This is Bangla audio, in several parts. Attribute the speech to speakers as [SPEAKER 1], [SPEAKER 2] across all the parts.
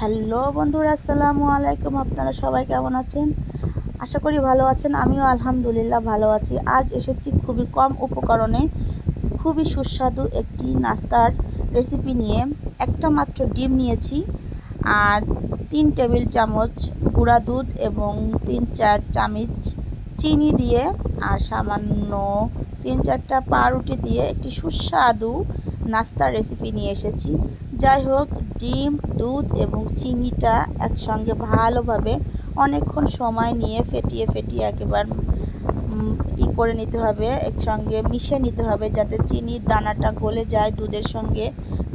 [SPEAKER 1] হ্যালো বন্ধুরা, আসসালামু আলাইকুম। আপনারা সবাই কেমন আছেন? আশা করি ভালো আছেন। আমিও আলহামদুলিল্লাহ ভালো আছি। আজ এসেছি খুবই কম উপকরণে, খুবই সুস্বাদু একটি নাস্তার রেসিপি নিয়ে। একটা মাত্র ডিম নিয়েছি আর তিন টেবিল চামচ গুঁড়া দুধ এবং তিন চার চামচ চিনি দিয়ে আর সামান্য তিন চারটা পাউরুটি দিয়ে একটি সুস্বাদু নাস্তার রেসিপি নিয়ে এসেছি। যাই হোক, ডিম, দুধ এবং চিনিটা একসঙ্গে ভালোভাবে অনেকক্ষণ সময় নিয়ে ফেটিয়ে ফেটিয়ে একেবারে ই করে নিতে হবে, একসঙ্গে মিশে নিতে হবে যাতে চিনির দানাটা গলে যায় দুধের সঙ্গে।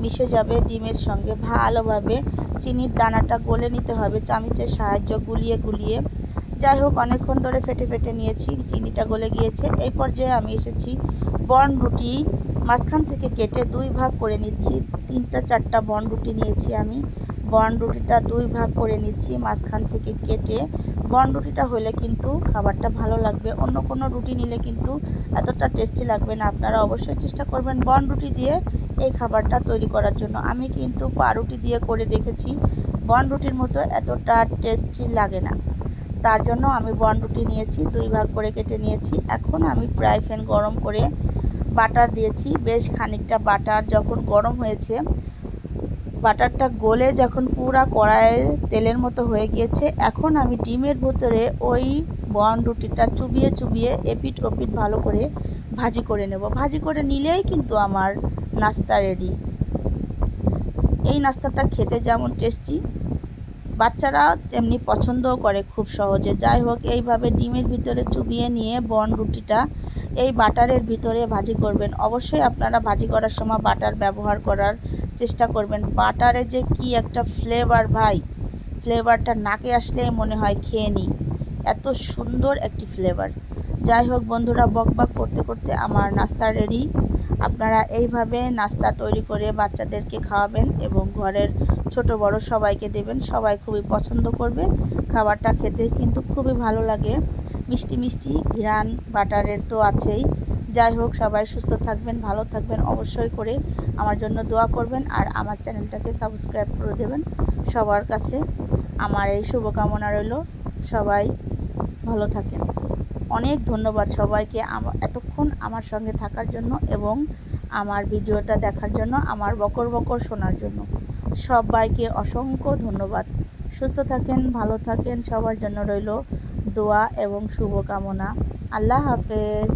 [SPEAKER 1] মিশে যাবে ডিমের সঙ্গে ভালোভাবে। চিনির দানাটা গলে নিতে হবে, চামিচের সাহায্য গুলিয়ে গুলিয়ে। যাই হোক, অনেকক্ষণ ধরে ফেটে ফেটে নিয়েছি, চিনিটা গলে গিয়েছে। এই পর্যায়ে আমি এসেছি বন রুটি মাঝখান থেকে কেটে দুই ভাগ করে নিচ্ছি। তিনটা, চারটা বন রুটি নিয়েছি আমি। বন রুটিটা দুই ভাগ করে নিচ্ছি মাঝখান থেকে কেটে। বন রুটিটা হলে কিন্তু খাবারটা ভালো লাগবে। অন্য কোনো রুটি নিলে কিন্তু এতটা টেস্টি লাগবে না। আপনারা অবশ্যই চেষ্টা করবেন বন রুটি দিয়ে এই খাবারটা তৈরি করার জন্য। আমি কিন্তু পাউরুটি দিয়ে করে দেখেছি। বন রুটির মতো এতটা টেস্টি লাগে না। তার জন্য আমি বন রুটি নিয়েছি, দুই ভাগ করে কেটে নিয়েছি। এখন আমি ফ্রাই ফ্যান গরম করে বাটার দিয়েছি। বেশ খানিকটা বাটার যখন গরম হয়েছে, বাটারটা গলে যখন পুরা কড়াইয়ে তেলের মতো হয়ে গিয়েছে, এখন আমি ডিমের ভেতরে ওই বন রুটিটা চুবিয়ে চুবিয়ে এপিট ওপিট ভালো করে ভাজি করে নেব। ভাজি করে নিলেই কিন্তু আমার নাস্তা রেডি এই নাস্তাটা খেতে যেমন টেস্টি বাচ্চারা তেমনি পছন্দও করে খুব সহজে। যাই হোক, এইভাবে ডিমের ভিতরে চুবিয়ে নিয়ে বন রুটিটা এই বাটারের ভিতরে ভাজি করবেন। অবশ্যই আপনারা ভাজি করার সময় বাটার ব্যবহার করার চেষ্টা করবেন। বাটারে যে কি একটা ফ্লেভার ভাই ফ্লেভারটা নাকে আসলেই মনে হয় খেয়ে নিই। এত সুন্দর একটি ফ্লেভার যাই হোক বন্ধুরা বক বক করতে করতে আমার নাস্তা রেডি আপনারা এইভাবে নাস্তা তৈরি করে বাচ্চাদেরকে খাওয়াবেন এবং ঘরের ছোট বড় সবাইকে দেবেন। সবাই খুবই পছন্দ করবে। খাবারটা খেতে কিন্তু খুবই ভালো লাগে। মিষ্টি মিষ্টি ঘিরান বাটারের তো আছেই। যাই হোক, সবাই সুস্থ থাকবেন, ভালো থাকবেন। অবশ্যই করে আমার জন্য দোয়া করবেন আর আমার চ্যানেলটাকে সাবস্ক্রাইব করে দেবেন। সবার কাছে আমার এই শুভকামনা রইল। সবাই ভালো থাকেন। অনেক ধন্যবাদ সবাইকে এতক্ষণ আমার সঙ্গে থাকার জন্য এবং আমার ভিডিওটা দেখার জন্য, আমার বকর বকর শোনার জন্য। সবাইকে অসংখ্য ধন্যবাদ। সুস্থ থাকেন, ভালো থাকেন, সবার জন্য রইল দোয়া এবং শুভকামনা। আল্লাহ হাফেজ।